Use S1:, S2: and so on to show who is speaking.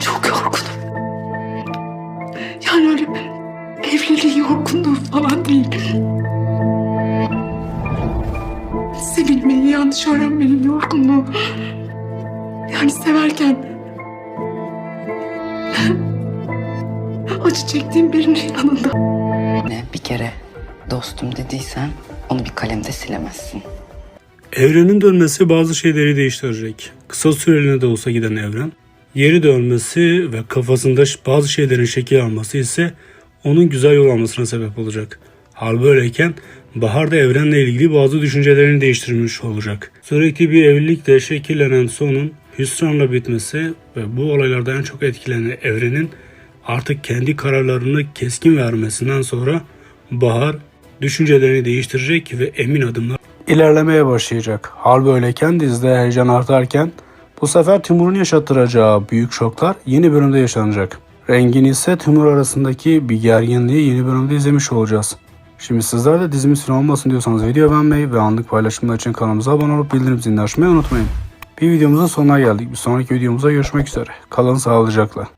S1: Çok yorgunum. Yani öyle evliliğin yorgunluğu falan değil. Sevilmeyi, yanlış öğrenmenin yorgunluğu. Yani severken... acı çektiğim birinin yanında.
S2: Ne bir kere dostum dediysen onu bir kalemde silemezsin.
S3: Evrenin dönmesi bazı şeyleri değiştirecek. Kısa süreliğine de olsa giden evren. Yeri dönmesi ve kafasında bazı şeylerin şekil alması ise onun güzel yol almasına sebep olacak. Hal böyleyken Bahar da evrenle ilgili bazı düşüncelerini değiştirmiş olacak. Sürekli bir evlilikle şekillenen sonun hüsranla bitmesi ve bu olaylarda en çok etkilenen evrenin artık kendi kararlarını keskin vermesinden sonra Bahar düşüncelerini değiştirecek ve emin adımlar ilerlemeye başlayacak. Hal böyleyken dizide heyecan artarken bu sefer Timur'un yaşattıracağı büyük şoklar yeni bölümde yaşanacak. Rengin ise Timur arasındaki bir gerginliği yeni bölümde izlemiş olacağız. Şimdi sizler de dizimiz final olmasın diyorsanız video beğenmeyi ve anlık paylaşımlar için kanalımıza abone olup bildirim zilini açmayı unutmayın. Bir videomuzun sonuna geldik. Bir sonraki videomuzda görüşmek üzere. Kalın sağlıcakla.